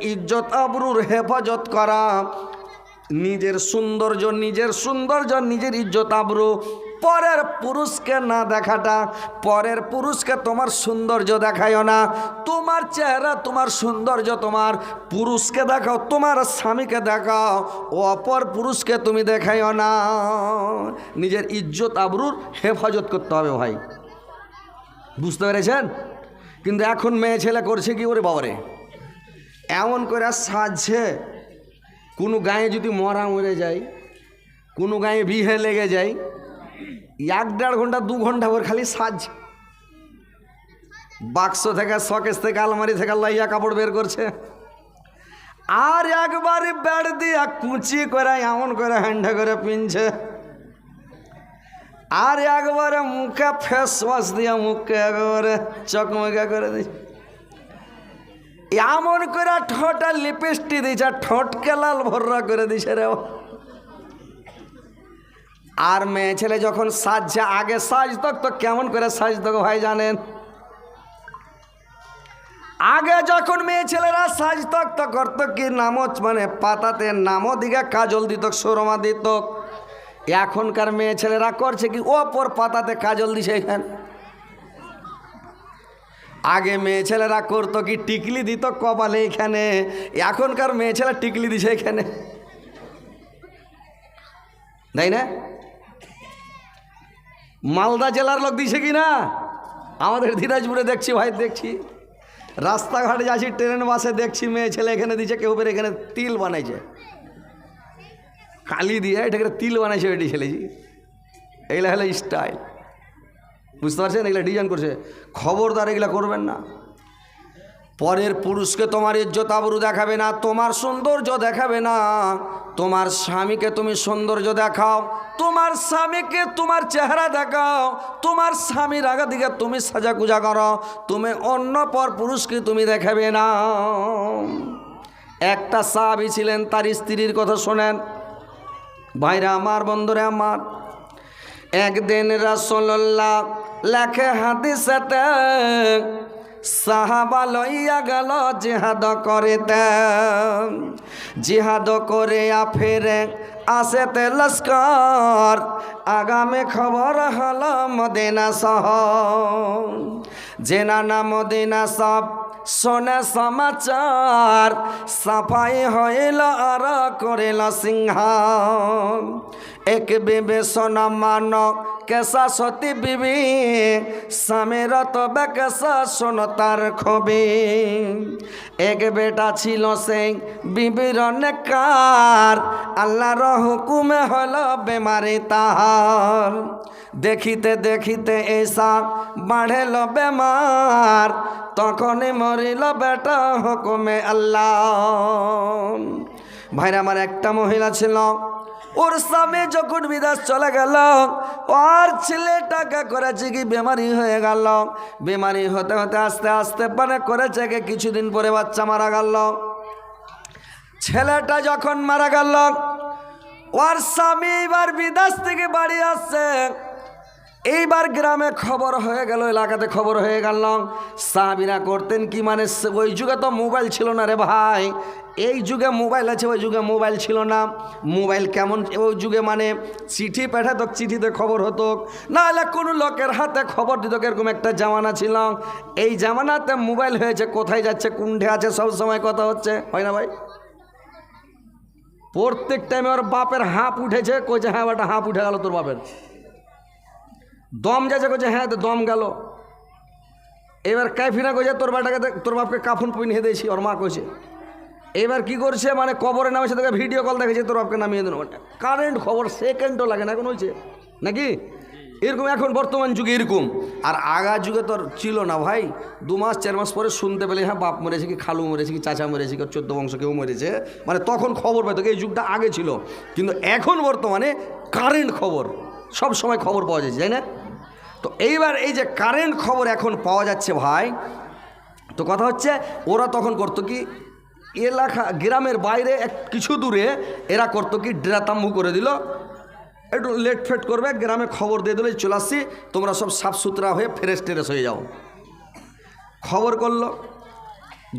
ইজ্জত, আবরুর হেফাজত করা। নিজের সৌন্দর্য নিজের সৌন্দর্য, নিজের ইজ্জত, আবরু। পরের পুরুষকে না দেখাটা, পরের পুরুষকে তোমার সৌন্দর্য দেখাইও না। তোমার চেহারা, তোমার সৌন্দর্য, তোমার পুরুষকে দেখাও, তোমার স্বামীকে দেখাও, অপর পুরুষকে তুমি দেখাইও না। নিজের ইজ্জত, আবরুর হেফাজত করতে হবে ভাই। বুঝতে পেরেছেন? কিন্তু এখন মেয়ে ছেলে করছে কি ওরে বাবারে? এমন করে সাজছে, কোনো গায়ে যদি মরা মরে যায়, কোনো গায়ে বিহে লেগে যায়, এক দেড় ঘণ্টা, দু ঘণ্টা ওর খালি সাজ। বাক্স থেকে, শকেস থেকে, আলমারি থেকে লাইয়া কাপড় বের করছে। আর একবারে বেড় দিয়া কুচি করে, এমন করে হ্যান্ডা করে পিনছে। আর একবারে মুখে ফেস ওয়াশ দিয়ে মুখে একবারে চকমকা করে দিচ্ছে। এমন করে ঠোঁটা লিপস্টিক দিছে ঠোঁটকে লাল ভর্রা করে দিছে রে। আর মেয়ে ছেলে যখন সাজছে, আগে সাজতো তো, কেমন করে সাজতো ভাই জানেন? আগে যখন মেয়ে ছেলেরা সাজতো তো করতো কি নামচ মানে পাতাতে নামও দিকে কাজল দিত, সুরমা দিত। এখনকার মেয়ে ছেলেরা করছে কি, ওপর পাতাতে কাজল দিছে এখানে। আগে মেয়ে ছেলেরা করতো কি টিকলি দিত কপালে এখানে? এখনকার মেয়ে ছেলে টিকলি দিছে এখানে। তাই না? মালদা জেলার লোক দিছে কি না? আমাদের দিনাজপুরে দেখছি ভাই, দেখছি। রাস্তাঘাটে যাচ্ছি, ট্রেন বাসে দেখছি মেয়ে ছেলে এখানে দিছে, কেউ বের এখানে তিল বানাইছে। কালি দিয়ে এটাকে তিল বানাইছে এটি ছেলেছি এইগুলা হলো স্টাইল বুঝতে পারছেন? এগুলো ডিজাইন করছে। খবরদার এগুলো করবেন না। পরের পুরুষকে তোমার ইজ্জত আবরু দেখাবে না, তোমার সৌন্দর্য দেখাবে না। তোমার স্বামীকে তুমি সৌন্দর্য দেখাও, তোমার স্বামীকে তোমার চেহারা দেখাও, তোমার স্বামীর আগা দিকে তুমি সাজা কুজা করো, তুমি অন্য পর পুরুষকে তুমি দেখাবে না। একটা সাহাবি ছিলেন, তার স্ত্রীর কথা শোনেন। ভাইরা, আমার বন্ধুরে, আমার। একদিন রাসোল্লাহ লেখে হাদিসেতে সাহাবা লইয়া গেল জিহাদ করিতে। জিহাদ করে ফেরে আসেতে লস্কর, আগামী খবর হল মদিনা শহর। জেনা না মদিনা সব শোনে সমাচার, সাফাই হইল আর করিল সিংহার এক বিবেচনা মানক কেসা সতী বিবি, স্বামীর তবে কেসা শোন তার খবি এক বেটা ছিল সেই বিবির নেকার আল্লাহর হুকুমে হল বেমারি তাহার। দেখিতে দেখিতে এসা বাড়েল বেমার, তখনই মরিল বেটা হুকুমে আল্লাহ। ভাইরা, আমার একটা মহিলা ছিল ওর স্বামী যখন বিদাস চলে গেল আর ছেলে টাকা করেছে কি বেমারি হয়ে গেল। বেমারি হতে হতে আস্তে আস্তে মানে করেছে কি কিছুদিন পরে বাচ্চা মারা গেল। ছেলেটা যখন মারা গেল, ওর স্বামী এবার বিদেশ থেকে বাড়ি আসছে। এইবার গ্রামে খবর হয়ে গেল, এলাকাতে খবর হয়ে গেল। সাহাবিরা করতেন কি মানে ওই যুগে তো মোবাইল ছিল না রে ভাই। এই যুগে মোবাইল আছে, ওই যুগে মোবাইল ছিল না। মোবাইল কেমন, ওই যুগে মানে চিঠি পাঠাত চিঠিতে খবর হতো। নাহলে কোনো লোকের হাতে খবর দিত এরকম একটা জামানা ছিল। এই জামানাতে মোবাইল হয়েছে, কোথায় যাচ্ছে কোনঠে আছে, সব সময় কথা হচ্ছে। হয় না ভাই? প্রত্যেক টাইমে ওর বাপের হাঁপ উঠেছে, কইছে হ্যাঁ বাটা, হাঁপ উঠে গেল তোর বাপের। দম যাচ্ছে কইছে হ্যাঁ তো দম গেল। এবার কাইফিনা কইছে, তোর বাটাকে তোর বাপকে কাফুন পিনিয়ে দিয়েছি ওর মা কইছে, এবার কি করছে? মানে কবরে নামেছে তোকে ভিডিও কল দেখেছে, তোর বাপকে নামিয়ে দিল কারেন্ট খবর সেকেন্ডও লাগে না, এখন হয়েছে নাকি? এরকম এখন বর্তমান যুগে এরকম। আর আগা যুগে তোর ছিল না ভাই। দু মাস, চার মাস পরে শুনতে পেলে হ্যাঁ বাপ মরেছে কি, খালু মরেছে কি, চাচা মরেছে কি, চোদ্দ বংশ কেউ মরেছে। মানে তখন খবর পেত এই যুগটা আগে ছিল। কিন্তু এখন বর্তমানে কারেন্ট খবর, সব সময় খবর পাওয়া যাচ্ছে, তাই না? তো এইবার এই যে কারেন্ট খবর এখন পাওয়া যাচ্ছে ভাই, তো কথা হচ্ছে ওরা তখন করতো কি, এলাকা, গ্রামের বাইরে এক কিছু দূরে এরা করতো কি ড্রাতাম্বু করে দিল, একটু লেট ফেট করবে, গ্রামে খবর দিয়ে দিলে, চলে আসছি, তোমরা সব সাফ সুতরা হয়ে ফ্রেশ টেরেস হয়ে যাও। খবর করল,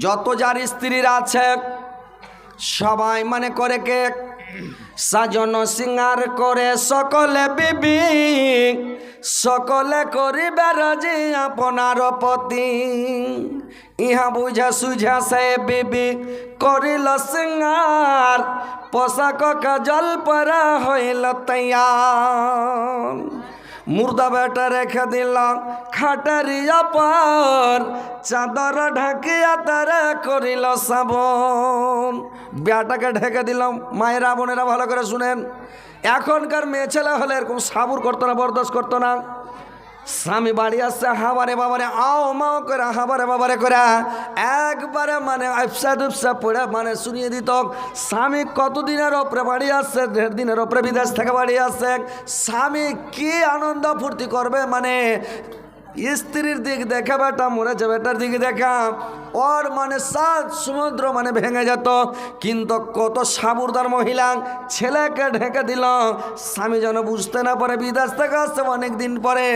যত যার স্ত্রীরা আছে, সবাই মানে করে কে, সাজন সিঙ্গার করে সকলে বিবি সকলে করিবে রাজি আপনার পতি। ইহা বুঝা সুঝা সে বিবি করিল সিঙ্গার। পোশাক কাজল পরা হইল তৈয়ার। মুর্দা বেটা রেখে দিলাম খাটারিয়া পর চাদর ঢাকিয়া তারা করিল সাবন। বেটাকে ঢেকে দিলাম, মায়েরা, বোনেরা ভালো করে শুনেন। এখনকার মেয়ে ছেলে হলে এরকম সাবুর করতো না, বরদাস্ত করতো না। স্বামী বাড়ি আসছে হাবারে বাবারে, আও মাও করে, হাবারে বাবারে করে। একবারে মানে আফসা দুপসা পড়ে মানে শুনিয়ে দিত, স্বামী কতদিনের ওপরে বাড়ি আসছে দেড় দিনের ওপরে বিদেশ থেকে বাড়ি আসছে স্বামী কি আনন্দ ফুর্তি করবে মানে স্ত্রীর দিক দেখা বেটা মরেছে বেটার দিক দেখা। ওর মানে সাত সমুদ্র মানে ভেঙে যেত। কিন্তু কত সাবুরদার মহিলা ছেলেকে ঢেকে দিল। স্বামী যেন বুঝতে না পারে বিদেশ থেকে আসছে অনেক দিন পরে।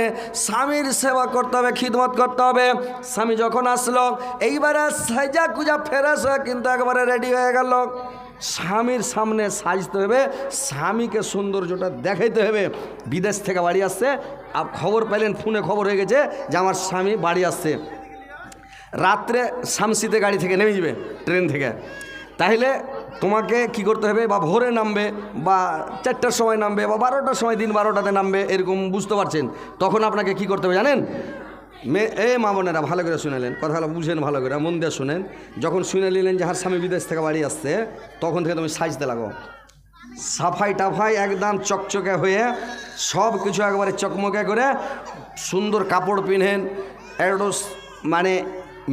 স্বামীর সেবা করতে হবে, খিদমত করতে হবে। স্বামী যখন আসলো, এইবারে সাজা কুজা ফেরাস কিন্তু একবারে রেডি হয়ে গেল। স্বামীর সামনে সাজতে হবে, স্বামীকে সৌন্দর্যটা দেখাইতে হবে। বিদেশ থেকে বাড়ি আসছে আর খবর পেলেন ফোনে খবর হয়ে গেছে যে আমার স্বামী বাড়ি আসছে। রাত্রে শামসিতে গাড়ি থেকে নেমে যাবে, ট্রেন থেকে। তাহলে তোমাকে কি করতে হবে? বা ভোরে নামবে, বা চারটার সময় নামবে, বা বারোটার সময় দিন বারোটাতে নামবে, এরকম বুঝতে পারছেন? তখন আপনাকে কি করতে হবে জানেন? মে, এ মা বোনেরা ভালো করে শুনেলেন কথাগুলো বুঝেন ভালো করে, মন দিয়ে শুনেন। যখন শুনে নিলেন যে হার স্বামী বিদেশ থেকে বাড়ি আসছে, তখন থেকে তুমি সাজতে লাগো। সাফাই টাফাই একদম চকচকে হয়ে সব কিছু একবারে চকমকে করে সুন্দর কাপড় পিনেন একটু মানে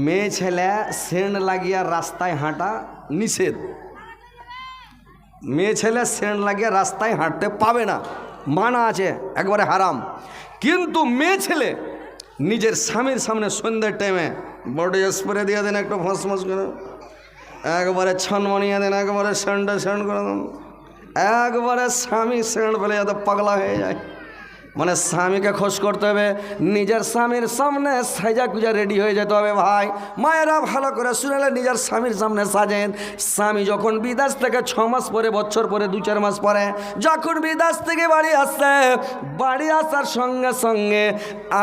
মেয়ে ছেলে সেন্ট লাগিয়া রাস্তায় হাঁটা নিষেধ। মেয়ে ছেলে সেন্ট লাগিয়ে রাস্তায় হাঁটতে পাবে না, মানা আছে, একবারে হারাম। কিন্তু মেয়ে ছেলে নিজের স্বামীর সামনে সন্ধ্যের টাইমে বডি স্প্রে দিয়ে দেন, একটু ফসফস করে। একবারে ছন মানিয়ে দেন, একবারে স্যান্ডে স্যান্ড করে দেন। একবারে স্বামী স্যান্ড বলে যাতে পাগলা হয়ে যায়। মানে স্বামীকে খোঁজ করতে হবে, নিজের স্বামীর সামনে সাজা কুজা রেডি হয়ে যেতে হবে ভাই। মায়েরা ভালো করে শুনেলে নিজের স্বামীর সামনে সাজেন। স্বামী যখন বিদেশ থেকে ছ মাস পরে, বছর পরে, দু চার মাস পরে, যখন বিদেশ থেকে বাড়ি আসছে বাড়ি আসার সঙ্গে সঙ্গে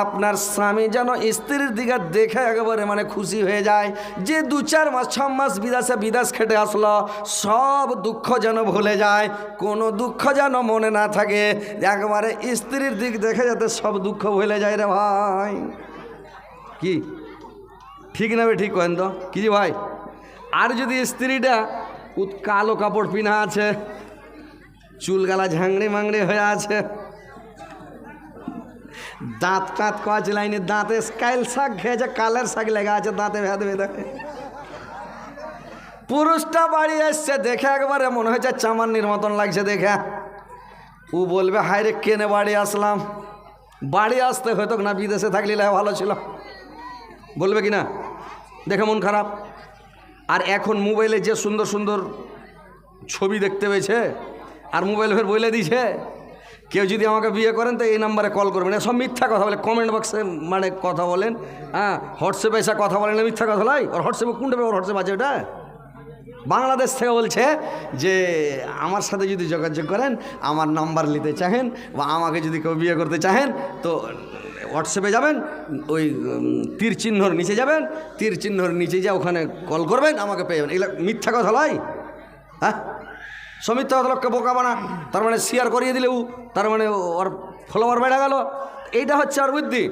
আপনার স্বামী যেন স্ত্রীর দিকে দেখে একেবারে মানে খুশি হয়ে যায়। যে দু চার মাস, ছ মাস বিদেশে বিদেশ খেটে আসলো, সব দুঃখ যেন ভুলে যায়। কোনো দুঃখ যেন মনে না থাকে। একবারে স্ত্রীর দিক দেখে যাতে সব দুঃখ ভুলে যায় রে ভাই। কি? ঠিক না ঠিক করেন তো। কি ভাই? আর যদি স্ত্রীটা কালো কাপড় পিনা আছে চুলগালা ঝাংড়ি মাংড়ি হয়ে আছে, দাঁত কাঁত কচ লাইনে দাঁতে কাইল শাক খেয়েছে কালের শাক লেগে আছে, দাঁতে ভেদ ভেদে পুরুষটা বাড়ি এসছে দেখে একবারে মনে হয়েছে চামান্নির মতন লাগছে দেখে। ও বলবে, হায় রে, কেনে বাড়ি আসলাম? বাড়ি আসতে হয়তো না, বিদেশে থাকলে ভালো ছিল। বলবে কি না? দেখে মন খারাপ। আর এখন মোবাইলে যে সুন্দর সুন্দর ছবি দেখতে পেয়েছে, আর মোবাইল ফের বলে দিছে কেউ যদি আমাকে বিয়ে করেন, তো এই নাম্বারে কল করবেন। সব মিথ্যা কথা বলে কমেন্ট বক্সে মানে কথা বলেন হ্যাঁ হোয়াটসঅ্যাপে এসে কথা বলেন, মিথ্যা কথা লাই ওর হোয়াটসঅ্যাপে কোনটা ওর হোয়াটসঅ্যাপ আছে ওটা? বাংলাদেশ থেকে বলছে যে, আমার সাথে যদি যোগাযোগ করেন, আমার নাম্বার নিতে চাহেন বা আমাকে যদি কেউ বিয়ে করতে চাহেন, তো হোয়াটসঅ্যাপে যাবেন, ওই তীর চিহ্নর নিচে যাবেন, তীর চিহ্নর নিচে যা ওখানে কল করবেন, আমাকে পেয়ে যাবেন। এগুলো মিথ্যা কথা লয়। হ্যাঁ? সমিত্র লোককে বোকা বানা। তার মানে শেয়ার করিয়ে দিলে ও তার মানে ওর ফলোয়ার বেড়ে গেল। এইটা হচ্ছে আর বুদ্ধি।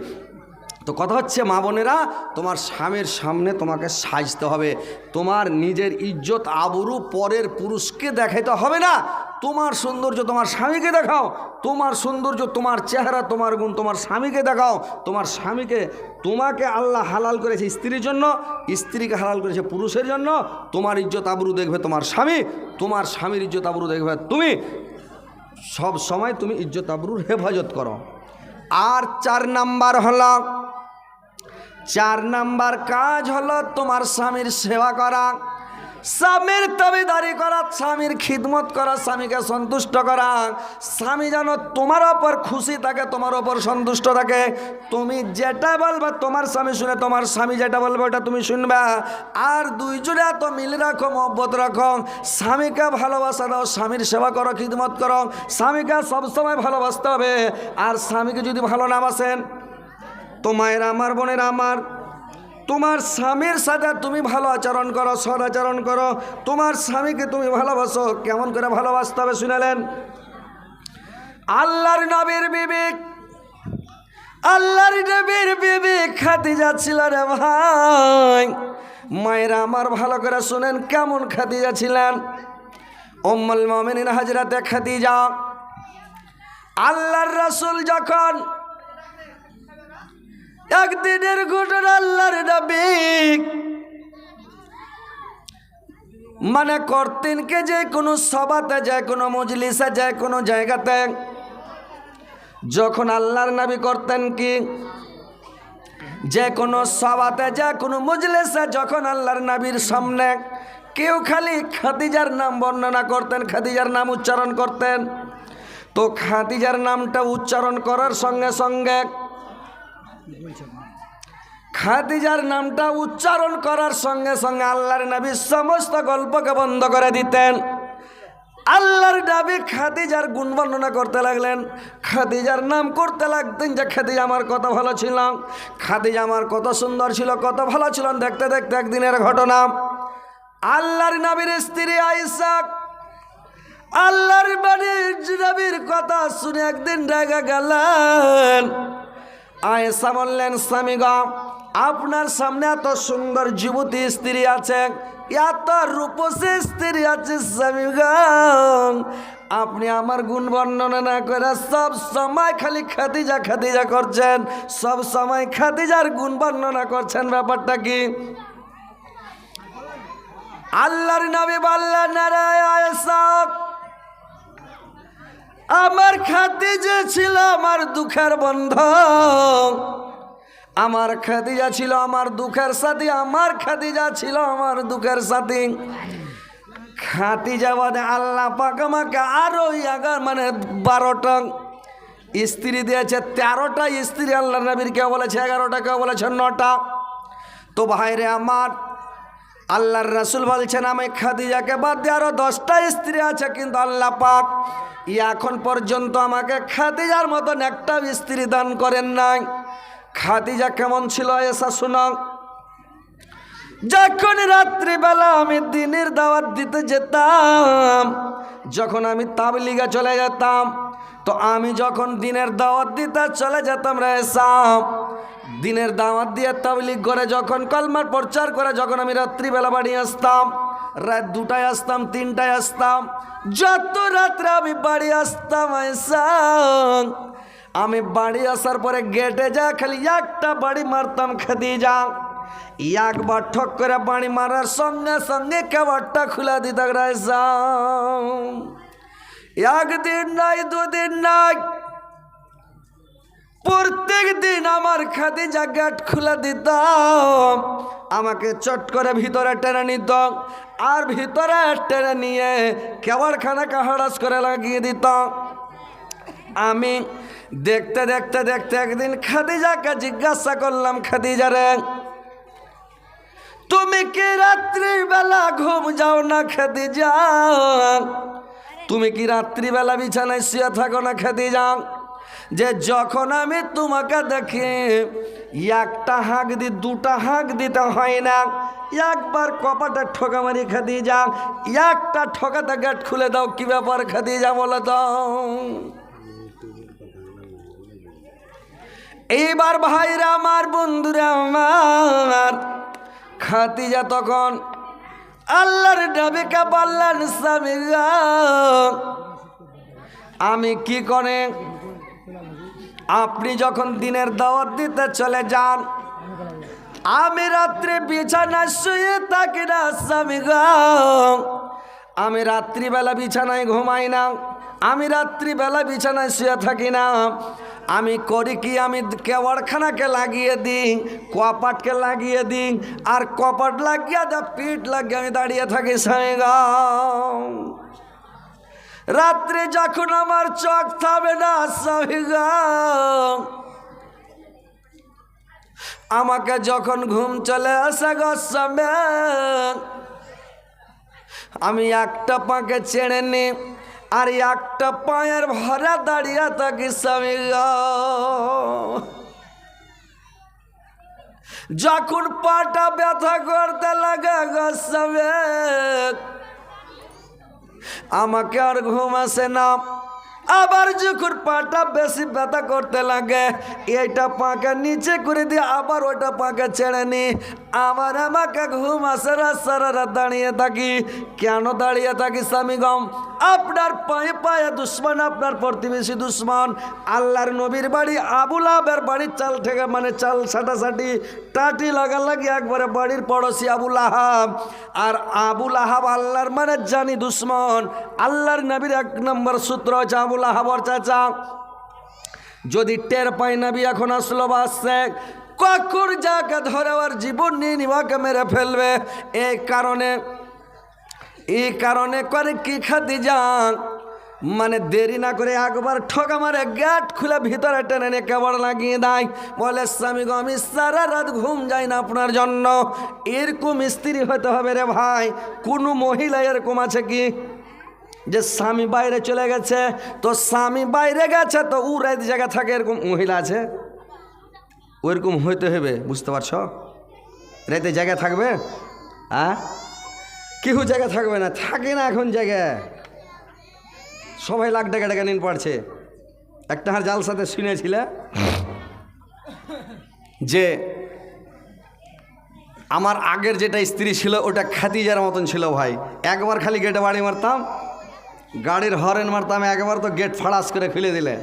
তো কথা হচ্ছে, মা বোনেরা, তোমার স্বামীর সামনে তোমাকে সাজতে হবে। তোমার নিজের ইজ্জত আবরু পরের পুরুষকে দেখাইতে হবে না। তোমার সৌন্দর্য তোমার স্বামীকে দেখাও। তোমার সৌন্দর্য তোমার চেহারা, তোমার গুণ তোমার স্বামীকে দেখাও। তোমার স্বামীকে, তোমাকে আল্লাহ হালাল করেছে স্ত্রীর জন্য, স্ত্রীকে হালাল করেছে পুরুষের জন্য। তোমার ইজ্জত আবরু দেখবে তোমার স্বামী, তোমার স্বামীর ইজ্জত আবরু দেখবে তুমি। সব সময় তুমি ইজ্জত আবরুর হেফাজত করো। আর চার নাম্বার হলো চার নাম্বার কাজ হলো তোমার স্বামীর সেবা করা। স্বামীর তবিদারি করা, স্বামীর খিদমত করা, স্বামীকে সন্তুষ্ট করা। স্বামী যেন তোমার ওপর খুশি থাকে, তোমার ওপর সন্তুষ্ট থাকে। তুমি যেটা বলবে তোমার স্বামী শুনে, তোমার স্বামী যেটা বলবে ওটা তুমি শুনবে। আর দুইজনে এত মিল রাখো, মহব্বত রাখো। স্বামীকে ভালোবাসা দাও, স্বামীর সেবা করো, খিদমত করো। স্বামীকে সবসময় ভালোবাসতে হবে। আর স্বামীকে যদি ভালো না বাসেন তো মায়ের আমার বোনের আমার। তোমার স্বামীর সাথে তুমি ভালো আচরণ করো সদাচরণ করো। তোমার স্বামীকে তুমি ভালোবাসো, কেমন করে ভালোবাসতে হবে শুনালেন? আল্লাহর নবীর বিবেক আল্লাহর নবীর বিবেক খাতি যাচ্ছিল রে ভাই। মায়েরা আমার ভালো করে শুনেন, কেমন খাতি যাচ্ছিলেন ওম্মল মমিনিন হাজরাতে খাদিজা। আল্লাহর রাসূল যখন একদিনের ঘটনা আল্লাহর নবী। মানে করতেন কে যে কোনো সভাতে যায় কোনো মজলিসে যায় কোনো জায়গাতে যখন আল্লাহর নবী করতেন কি? যে কোনো সভাতে, যে কোনো মজলিসে যখন আল্লাহর নবীর সামনে কেউ খালি খাদিজার নাম বর্ণনা করতেন, খাদিজার নাম উচ্চারণ করতেন, তো খাদিজার নামটা উচ্চারণ করার সঙ্গে সঙ্গে খাদিজার নামটা উচ্চারণ করার সঙ্গে সঙ্গে আল্লাহর নবী সমস্ত গল্পকে বন্ধ করে দিতেন। আল্লাহর নবী খাদিজার গুণ বর্ণনা করতে লাগলেন। খাদিজার নাম করতে লাগতেন যে, খাদিজা, আমার কত ভালো ছিল খাদিজা, আমার কত সুন্দর ছিল, কত ভালো ছিল। দেখতে দেখতে একদিনের ঘটনা। আল্লাহর নবীর স্ত্রী আইসা আল্লাহর বাড়ির নবীর কথা শুনে একদিন রেগে গেলেন। আয়েসা বললেন, স্বামী গ, আপনার সামনে এত সুন্দর যুবতী স্ত্রী আছে, এত রূপসী স্ত্রী আছে, স্বামী গ। আপনি আমার গুণ বর্ণনা না করে সব সময় খালি খাদিজা খাদিজা করছেন, সব সময় খাদিজার গুণ বর্ণনা করছেন, ব্যাপারটা কি? আল্লাহর নবী বললেন আয়েসা আমার খাদিজা ছিল আমার দুঃখের বন্ধ। আমার খাদিজা ছিল আমার দুঃখের সাথী, আমার খাদিজা ছিল আমার দুঃখের সাথী। খাদিজা বাদে আল্লাহ পাক আমাকে আরও এগার মানে বারোটা স্ত্রী দিয়েছে, তেরোটা স্ত্রী আল্লাহ নবীর কেউ বলেছে, এগারোটা কেউ বলেছে, নটা। তো ভাইরে আমার আল্লাহর রাসুল বলছেন, আমি খাদিজাকে বাদ দিয়ে আরও দশটা স্ত্রী আছে, কিন্তু আল্লাহ পাক ই এখন পর্যন্ত আমাকে খাদিজার মতন একটা স্ত্রী দান করেন নাই। খাদিজা কেমন ছিল এসা শোনা। যখন রাত্রিবেলা আমি দিনের দাওয়াত দিতে যেতাম, যখন আমি তাবলিগা চলে যেতাম, তো আমি যখন দিনের দাওয়াত দিতে চলে যেতাম রেসাম দিনের দাওয়াত দিয়ে তাবলিগ করে যখন কলমার প্রচার করে, যখন আমি রাত্রিবেলা বাড়ি আসতাম, রাত দুটায় আসতাম, তিনটায় আসতাম, যত রাত্রে আমি বাড়ি আসতাম আমি বাড়ি আসার পরে গেটে যা, খালি একটা বাড়ি মারতাম খেদি যা একবার ঠক করে বাড়ি মারার সঙ্গে সঙ্গে কেবারটা খুলে দিতে রাইসাম একদিন নাই, দুদিন নাই প্রত্যেক দিন আমার খাদিজা গেট খুলে দিতাম। আমাকে চট করে ভিতরে টেনে নিত আর ভিতরে টেনে নিয়ে কেবারখানাকে হড়াস করে লাগিয়ে দিত আমি দেখতে দেখতে দেখতে একদিন খাদিজাকে জিজ্ঞাসা করলাম খাদিজারে তুমি কি রাত্রির বেলা ঘুম যাও না খাদিজা? তুমি কি রাত্রিবেলা বিছানায় শুয়ে থাকো না খাদিজা? যে যখন আমি তোমাকে দেখি, একটা হাঁক দি, দুটা হাঁক দিতে হয় না। একবার কপাটা ঠোকা মারি খাদি যা একটা ঠকাতে গেট খুলে দাও, কি ব্যাপার খাদি যা বলে দাও এইবার ভাইরা আমার বন্ধুরা আমার, খাতিজা তখন আল্লাহর ডাবিকা বললেন স্বামী আমি কি করে আপনি যখন দিনের দাওয়াত দিতে চলে যান, আমি রাত্রে বিছানায় শুয়ে থাকি না, স্বামী আমি রাত্রিবেলা বিছানায় ঘুমাই না, আমি রাত্রিবেলা বিছানায় শুয়ে থাকি না। আমি করি কি? আমি কেওয়ারখানাকে লাগিয়ে দিই কপাটকে লাগিয়ে দিই, আর কপাট লাগিয়ে দা পিঠ লাগিয়ে আমি দাঁড়িয়ে থাকি, স্বামী রাত্রে যখন আমার চোখ থাকবে না আমাকে যখন ঘুম চলে আসে গো, স্বামী। আমি একটা পাকে ছেড়ে নি, আর একটা পায়ের ভরা দাঁড়িয়ে থাকি, স্বামী। যখন পাটা ব্যথা করতে লাগে গো, স্বামী। আমাকে আর ঘুম আসে না। আবার যখন পাটা বেশি ব্যথা করতে লাগে, এইটা পাঁকে নিচে করে দিয়ে আবার ওটা পাঁকে ছেড়ে নি। আবার আমাকে ঘুম আসে রাত সারা রাত দাঁড়িয়ে থাকি। কেন দাঁড়িয়ে থাকি স্বামী গম? আপনার পায়ে পায়ে দুশ্মন, আপনার প্রতিবেশী দুশ্মন। আল্লাহর নবীর বাড়ি আবুল আবের বাড়ির চাল থেকে মানে চাল সাটাসাটি টাটি লাগালাগি একবারে বাড়ির পড়োশি আবুল আহাব আর আবুল আহাব আল্লাহর মানে জানি দুশ্মন। আল্লাহর নবীর এক নম্বর সূত্র হচ্ছে আবুল আহাবর চাচা। যদি টের পাই, নাবি এখন আসলো বা আসছে কখন যাকে ধরে আর জীবন নিয়ে নিবাকে মেরে ফেলবে। এই কারণে এই কারণে করে কি খাতি যান মানে দেরি না করে একবার ঠকা মারে গেট খুলে ভিতরে টেনে নিয়ে কেবল লাগিয়ে দেয়। বলে, স্বামী গো, আমি সারা রাত ঘুম যাই না আপনার জন্য। এরকম স্ত্রী হতে হবে রে ভাই। কোনো মহিলা এরকম আছে কি? যে স্বামী বাইরে চলে গেছে, তো স্বামী বাইরে গেছে, তো উ রাত জায়গা থাকে এরকম মহিলা আছে? ওইরকম হইতে হবে বুঝতে পারছ? রাতে জায়গা থাকবে হ্যাঁ কেউ জায়গা থাকবে না, থাকে না এখন জায়গায়। সবাই লাখ টাকা টাকা নিন পারছে। একটা হার জাল সাথে শুনেছিলে যে আমার আগের যেটা স্ত্রী ছিল, ওটা খাতিজার মতন ছিল ভাই। একবার খালি গেটে বাড়ি মারতাম, গাড়ির হরেন মারতাম, একবার তো গেট ফাড়াস করে খুলে দিলে।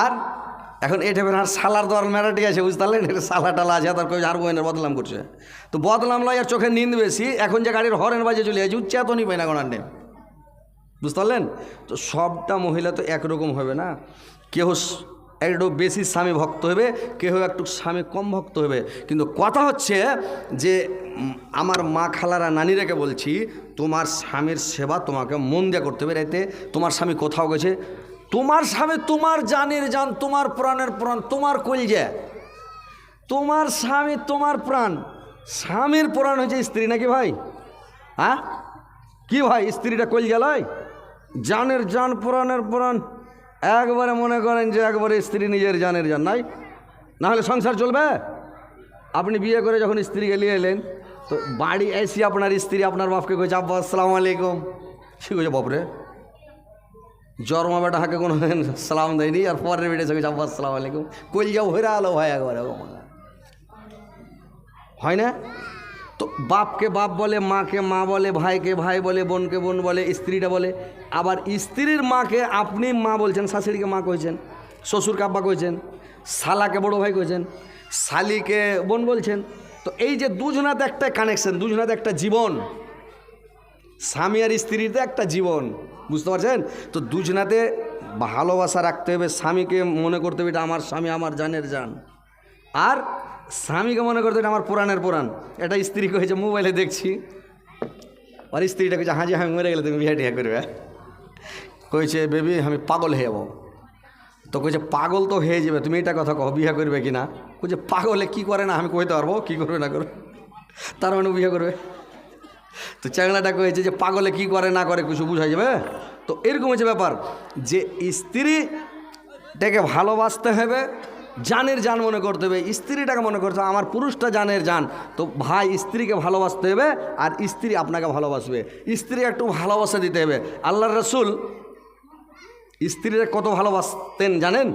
আর এখন এটা বের আর সালার দর মেরাটি আছে, বুঝতে পারলেন? এটা সালা টালা আছে তার কই আর বইনের বদলাম করছে। তো বদলাম লয় আর চোখে নিন্দ বেশি, এখন যে গাড়ির হরেন বাজে চলে যাচ্ছে উচ্চেতনই পাই না নেই বুঝতে পারলেন? তো সবটা মহিলা তো একরকম হবে না। কেউ স- একটু বেশি স্বামী ভক্ত হবে কেউ একটু স্বামী কম ভক্ত হবে। কিন্তু কথা হচ্ছে যে আমার মা খালারা নানিরাকে বলছি, তোমার স্বামীর সেবা তোমাকে মন দিয়ে করতে হবে রাইতে তোমার স্বামী কোথাও গেছে? তোমার স্বামী তোমার জানের জান, তোমার প্রাণের প্রাণ, তোমার কলজে। তোমার স্বামী তোমার প্রাণ। স্বামীর প্রাণ হয়েছে স্ত্রী নাকি ভাই? হ্যাঁ? কি ভাই, স্ত্রীটা কল গেলায় জানের জান, পুরাণের পুরাণ। একবারে মনে করেন যে একবারে স্ত্রী নিজের জানের জান নাই। নাহলে সংসার চলবে? আপনি বিয়ে করে যখন স্ত্রীকে নিয়ে এলেন, তো বাড়ি এসে আপনার স্ত্রী আপনার বাপকে কইছে, আব্বা, আসসালামু আলাইকুম। সে কইছে বাপরে? জন্মা বেটা হাকে কোনো সালাম দেয়নি, আর পরের বেটে কইছে আব্বা আসসালামু আলাইকুম। কইল যাও, হইরা আলো ভাই একবারে হয় না? তো বাপকে বাপ বলে, মাকে মা বলে, ভাইকে ভাই বলে, বোনকে বোন বলে, স্ত্রীটা বলে। আবার স্ত্রীর মাকে আপনি মা বলছেন, শাশুড়িকে মা কইছেন, শ্বশুরকে আব্বা কইছেন, শালাকে বড় ভাই কইছেন, শালিকে বোন বলছেন। তো এই যে দুজনাতে একটা কানেকশন দুজনাতে একটা জীবন। স্বামী আর স্ত্রীতে একটা জীবন। বুঝতে পারছেন? তো দুজনাতে ভালোবাসা রাখতে হবে, স্বামীকে মনে করতে হবে এটা আমার স্বামী, আমার জানের জান। আর স্বামীকে মনে করতে এটা আমার পুরাণের পুরাণ এটা স্ত্রী কয়েছে মোবাইলে দেখছি। আর স্ত্রীটা কইছে, হাজি আমি মরে গেলে তুমি বিয়ে টিয়া করবে। কইছে, বেবি, আমি পাগল হয়ে যাব। তো কইছে, পাগল তো হয়ে যাবে, তুমি এটা কথা কहो বিয়ে করবে কি না কইছে, পাগলে কি করে না, আমি কইতে পারব, কি করবে না করবে? তার মানে বিয়ে করবে। তো চ্যাংলাটা কয়েছে যে পাগলে কি করে, না করে কিছু বুঝাই যাবে? তো এরকম হচ্ছে ব্যাপার যে স্ত্রীটাকে ভালোবাসতে হবে, জানের জান মনে করতে হবে। স্ত্রীটাকে মনে করতে হবে, আমার পুরুষটা জানের জান। তো ভাই স্ত্রীকে ভালোবাসতে হবে আর স্ত্রী আপনাকে ভালোবাসবে। স্ত্রী একটু ভালোবাসা দিতে হবে। আল্লাহর রসুল স্ত্রীরা কত ভালোবাসতেন জানেন?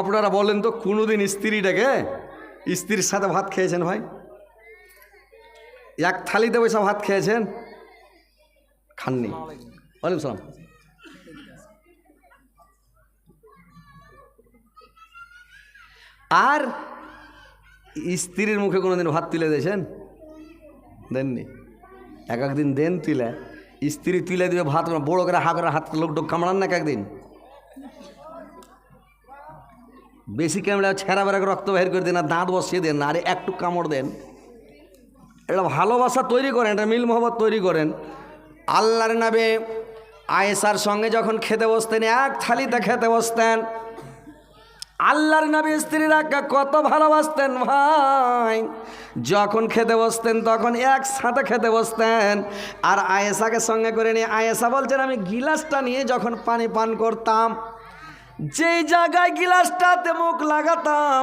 আপনারা বলেন তো, কোনোদিন স্ত্রীটাকে স্ত্রীর সাথে ভাত খেয়েছেন ভাই? এক থালিতে বসে ভাত খেয়েছেন? খাননি। ওয়ালাইকুম সালাম। আর স্ত্রীর মুখে কোনোদিন ভাত তুলে দিয়েছেন? দেননি। এক একদিন দেন তুলে। স্ত্রী তুলে দিবে ভাত বড় করে হা করে হাত লোক টোক কামড়ান না এক একদিন। বেশি কামড়ে ছেঁড়া বেড়া রক্ত বের করে দেন আর দাঁত বসিয়ে দেন, আরে একটু কামড় দেন। এটা ভালোবাসা তৈরি করেন, এটা মিল মোহাম্মত তৈরি করেন। আল্লাহর নাবে আয়েসার সঙ্গে যখন খেতে বসতেন, এক থালিতে খেতে বসতেন, আল্লাহর নবী স্ত্রীরা কত ভালোবাসতেন ভাই। যখন খেতে বসতেন, তখন একসাথে খেতে বসতেন। আর আয়েসাকে সঙ্গে করে নিয়ে আয়েসা বলছেন, আমি গিলাসটা নিয়ে যখন পানি পান করতাম যেই জায়গায় গিলাসটাতে মুখ লাগাতাম,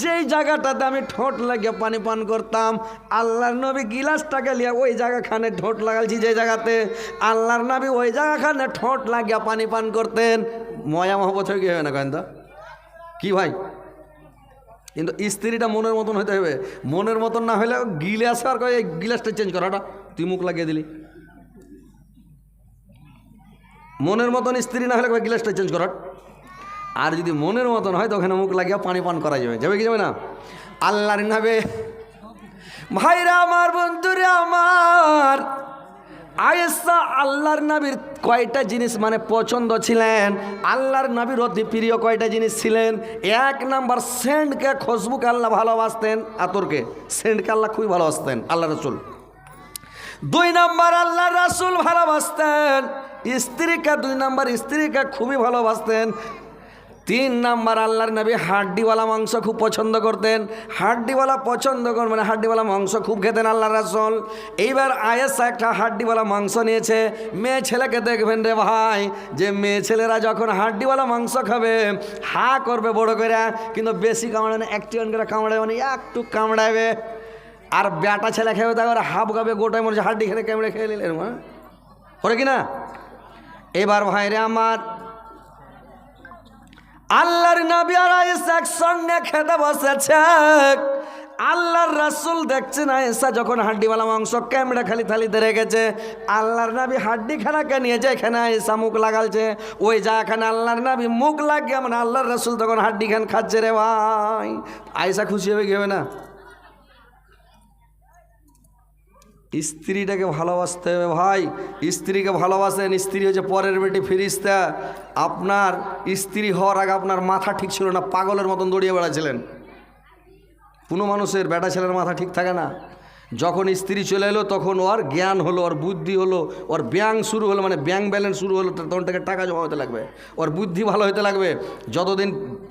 যেই জায়গাটাতে আমি ঠোঁট লাগিয়ে পানি পান করতাম, আল্লাহর নবী গিলাসটাকে লিয়ে ওই জায়গাখানে ঠোঁট লাগালছি যে জায়গাতে আল্লাহর নবী ওই জায়গাখানে ঠোঁট লাগিয়ে পানি পান করতেন। ময়া মহব্বত হয়ে গিয়ে না কেন কি ভাই? কিন্তু স্ত্রীটা মনের মতন হতে হবে মনের মতন না হলে গিলাস আর কয় গিলাসটা চেঞ্জ করাটা তুই মুখ লাগিয়ে দিলি। মনের মতন স্ত্রী না হলে গিলাসটা চেঞ্জ করার আর যদি মনের মতন হয় তো ওখানে মুখ লাগিয়ে পানি পান করা যাবে। যাবে কি যাবে না? আল্লাহর নাবে ভাইরা আমার, বন্ধুরে আমার আয়েসা আল্লাহর নবীর কয়টা জিনিস মানে পছন্দ ছিলেন? আল্লাহর নবীর অতি প্রিয় কয়টা জিনিস ছিলেন? এক নাম্বার, সেন্টকে খুশবুকে আল্লাহ ভালোবাসতেন। আতরকে সেন্টকে আল্লাহ খুবই ভালোবাসতেন আল্লাহ রসুল। দুই নাম্বার আল্লাহ রাসুল ভালোবাসতেন। স্ত্রীকে, দুই নাম্বার, স্ত্রীকে খুবই ভালোবাসতেন। তিন নাম্বার আল্লাহর নবী হাড্ডিওয়ালা মাংস খুব পছন্দ করতেন। হাড্ডিওয়ালা পছন্দ কর মানে হাড্ডিওয়ালা মাংস খুব খেতেন আল্লাহ রাসুল। এইবার আয়েসা একটা হাড্ডিওয়ালা মাংস নিয়েছে। মেয়ে ছেলেকে দেখবেন রে ভাই, যে মেয়ে ছেলেরা যখন হাড্ডিওয়ালা মাংস খাবে, হা করবে বড় করে, কিন্তু বেশি কামড়ে না, একটি করে কামড়াবে মানে একটু কামড়াবে আর বেটা ছেলে খেয়ে তারপরে হাফ গাবে গোটায় মনে হাড্ডি খেলে কেমড়ে খেয়ে নিলেন করে কি না? এবার ভাইরে আমার আল্লাহর নবী আর আয়েশা একসঙ্গে খেতে বসেছে। আল্লাহর রাসুল না, এসা যখন হাড্ডিওয়ালা মাংস ক্যামেরা খালি থালিতে রেখেছে, আল্লাহর নাবি হাড্ডি খানাকে নিয়ে যে এখানে আয়েশা মুখ লাগালছে, ওই যা এখানে আল্লাহর নাবি মুখ লাগিয়ে মানে আল্লাহর রাসুল তখন হাড্ডি খান খাচ্ছে রে ভাই। আয়েশা খুশি হবে কি হবে না? স্ত্রীটাকে ভালোবাসতে হবে। ভাই, স্ত্রীকে ভালোবাসেন, স্ত্রী হচ্ছে পরের বেটি ফিরিস্তা। আপনার স্ত্রী হওয়ার আগে আপনার মাথা ঠিক ছিল না, পাগলের মতন দৌড়িয়ে বেড়াচ্ছিলেন। কোনো মানুষের বেটা ছেলের মাথা ঠিক থাকে না। যখন স্ত্রী চলে এলো, তখন ওর জ্ঞান হলো, ওর বুদ্ধি হলো, ওর ব্যাং শুরু হলো মানে ব্যাংক ব্যালেন্স শুরু হলো তখন থেকে টাকা জমা হতে লাগবে। ওর বুদ্ধি ভালো হতে লাগবে। যতদিন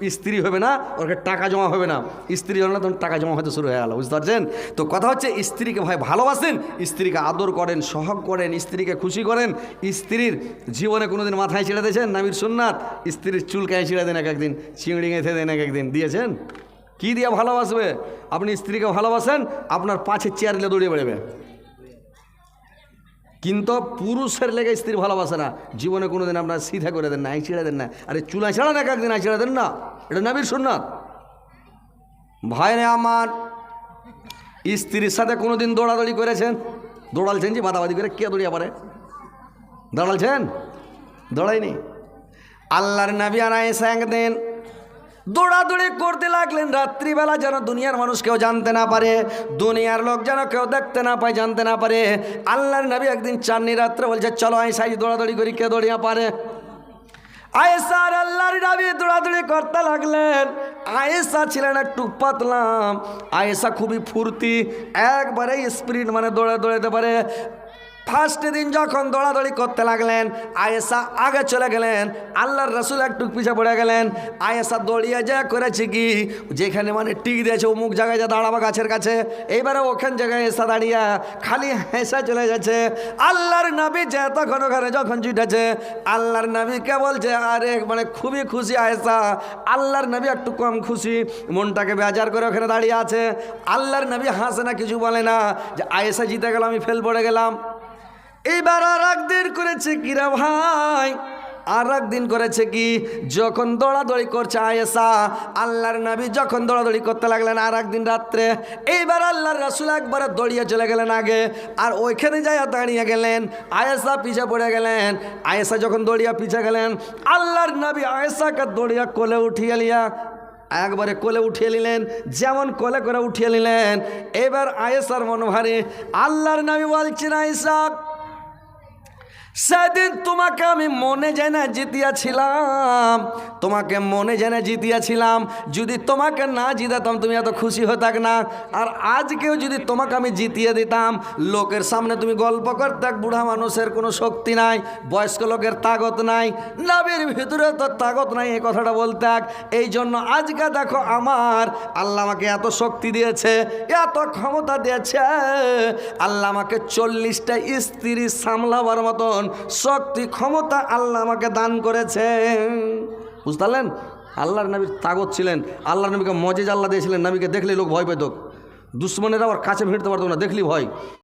স্ত্রী হবে না ওর টাকা জমা হবে না। স্ত্রী হলো না, তখন টাকা জমা হতে শুরু হয়ে গেল, বুঝতে পারছেন? তো কথা হচ্ছে, স্ত্রীকে ভাই ভালোবাসেন, স্ত্রীকে আদর করেন, সহগ করেন, স্ত্রীকে খুশি করেন। স্ত্রীর জীবনে কোনোদিন মাথায় ছেড়ে দিয়েছেন? নামির সুন্নাত? স্ত্রীর চুলকায় ছেড়ে দেন এক একদিন, চিংড়ি গেঁথে দেন এক একদিন, দিয়েছেন? কি দিয়ে ভালোবাসবে? আপনি স্ত্রীকে ভালোবাসেন, আপনার পাঁচের চেয়ার দিলে দৌড়িয়ে বেড়াবে। কিন্তু পুরুষের লেগে স্ত্রী ভালোবাসে না। জীবনে কোনো দিন আপনার সিধা করে দেন না আই ছেড়ে দেন না। আরে চুলা ছাড়া না একদিন আই ছেড়ে দেন না? এটা নবীর সুন্নাত। ভাইরে আমার, স্ত্রীর সাথে কোনো দিন দৌড়াদৌড়ি করেছেন? দৌড়ালছেন যে বাদাবাদি করে কে দৌড়িয়ে পারে? দৌড়ালছেন? দৌড়াইনি আল্লাহর নবী আর একদিন দৌড়াদৌড়ি করতে লাগলেন, রাত্রিবেলা যেন দুনিয়ার মানুষ কেউ জানতে না পারে, দুনিয়ার লোক যেন কেউ দেখতে না পায়, জানতে না পারে। আল্লাহর নবী একদিন চাননি রাত্রে বলছে, চলো আয়েশাই দৌড়াদৌড়ি করি, কে দৌড়িয়া পারে? আয়েশা আর আল্লাহর নবী দৌড়াদৌড়ি করতে লাগলেন। আয়েশা ছিলেন একটু পাতলাম। আয়েশা খুবই ফুর্তি, একবারে স্পিরিট মানে দৌড়ে দৌড়াতে পারে। ফার্স্ট দিন যখন দৌড়াদৌড়ি করতে লাগলেন, আয়েশা আগে চলে গেলেন, আল্লাহর রসুল একটু পিছে পড়ে গেলেন। আয়েশা দৌড়িয়ে যা করেছে কি? যেখানে মানে টিক দিয়েছে, অমুক জায়গায় যা দাঁড়াবা গাছের কাছে। এইবারে ওখান জায়গায় এসা দাঁড়িয়ে খালি হেসে চলে যাচ্ছে। আল্লাহর নাবি যে তখন ওখানে যখন জুটেছে, আল্লাহর নবীকে বলছে, আরে মানে খুবই খুশি আয়েশা। আল্লাহর নবী একটু কম খুশি। মনটাকে বেজার করে ওখানে দাঁড়িয়ে আছে। আল্লাহর নবী হাসে না, কিছু বলে না। যে আয়েসা জিতে গেল, আমি ফেল পড়ে গেলাম। এইবার আর একদিন করেছে কিরা ভাই? আর একদিন করেছে কি? যখন দৌড়াদৌড়ি করছে আয়েসা আল্লাহর নবী যখন দৌড়াদৌড়ি করতে লাগলেন আর একদিন রাত্রে এইবার আল্লাহর রাসুল একবারে দৌড়িয়ে চলে গেলেন আগে, আর ওইখানে যাইয়া দাঁড়িয়ে গেলেন। আয়েসা পিছে পড়ে গেলেন। আয়েসা যখন দৌড়িয়া পিছে গেলেন, আল্লাহর নবী আয়েসাকে দৌড়িয়া কোলে উঠিয়ে লিয়া একবারে কোলে উঠিয়ে নিলেন, যেমন কোলে করে উঠিয়ে নিলেন। এবার আয়েসার মন ভারী। আল্লাহর নবী বলছেন আয়েসা সেদিন তোমাকে আমি মনে জেনে জিতিয়াছিলাম। তোমাকে মনে জেনে জিতিয়াছিলাম। যদি তোমাকে না জিতাতাম, তুমি এত খুশি হতাক না। আর আজকেও যদি তোমাকে আমি জিতিয়ে দিতাম, লোকের সামনে তুমি গল্প করতে বুড়া মানুষের কোনো শক্তি নাই, বয়স্ক লোকের তাগত নাই, নাবির ভিতরে তো তাগত নাই, এই কথাটা বলতে এই জন্য আজকে দেখো আমার আল্লাহ আমাকে এত শক্তি দিয়েছে, এত ক্ষমতা দিয়েছে। আল্লাহ আমাকে চল্লিশটা স্ত্রী সামলাবার মতন শক্তি, ক্ষমতা আল্লাহ আমাকে দান করেছে। বুঝতে আল্লাহর নবীর তাগত ছিলেন। আল্লাহর নবীকে মজেজ আল্লাহ দিয়েছিলেন। নবীকে দেখলে লোক ভয় পেত। দুশ্মনেরা আবার কাছে ভিড়তে পারতো না দেখলি ভয়।